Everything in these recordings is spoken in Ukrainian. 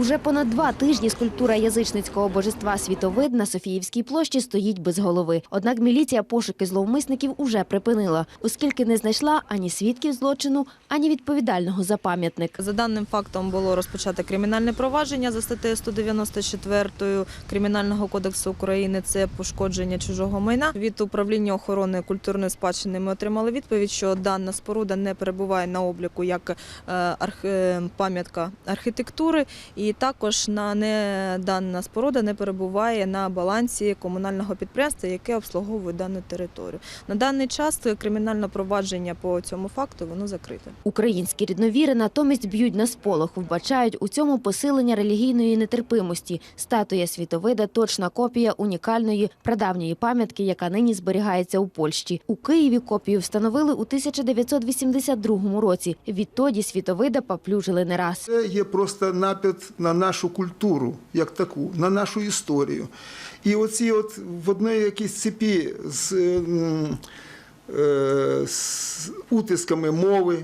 Уже понад два тижні скульптура язичницького божества світовид на Софіївській площі стоїть без голови. Однак міліція пошуки зловмисників уже припинила, оскільки не знайшла ані свідків злочину, ані відповідального за пам'ятник. За даним фактом було розпочато кримінальне провадження за статтею 194 Кримінального кодексу України. Це пошкодження чужого майна. Від управління охорони культурної спадщини ми отримали відповідь, що дана споруда не перебуває на обліку як е, е, пам'ятка архітектури, і також на не дана споруда не перебуває на балансі комунального підприємства, яке обслуговує дану територію. На даний час кримінальне провадження по цьому факту воно закрите. Українські рідновіри натомість б'ють на сполох, вбачають у цьому посилення релігійної нетерпимості. Статуя світовида точна копія унікальної прадавньої пам'ятки, яка нині зберігається у Польщі. У Києві копію встановили у 1982 році. Відтоді світовида поплюжили не раз. Це є просто напад на нашу культуру, як таку, на нашу історію. І оці от в одній якійсь цепі з, е, з утисками мови,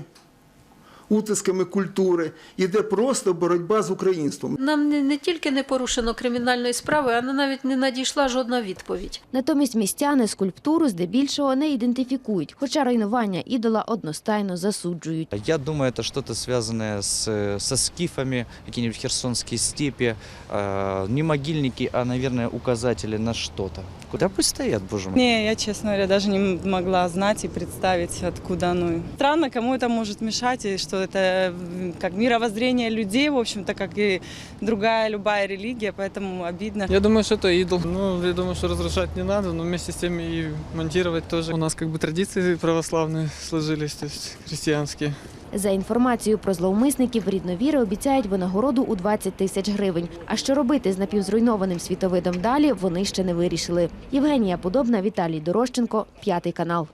утисками культури, іде просто боротьба з українством. Нам не, не тільки не порушено кримінальної справи, а навіть не надійшла жодна відповідь. Натомість містяни скульптуру здебільшого не ідентифікують, хоча руйнування ідола одностайно засуджують. Я думаю, это что-то связанное с, со скифами, какие-нибудь херсонские степи, э, не могильники, а, наверное, указатели на что-то. Куда пусть стоят, боже мой. Не, я, честно говоря, даже не могла знать и представить, откуда оно. Странно, кому это может мешать, и что это м, как мировоззрение людей, в общем-то, как и другая любая религия, поэтому обидно. Я думаю, что это идол. Ну, я думаю, что разрушать не надо, но вместе с тем и монтировать тоже. У нас как бы традиции православные сложились, то есть христианские. За інформацією про зловмисників, рідновіри обіцяють винагороду у 20 тисяч гривень. А що робити з напівзруйнованим світовидом далі, вони ще не вирішили. Євгенія Подобна, Віталій Дорощенко, п'ятий канал.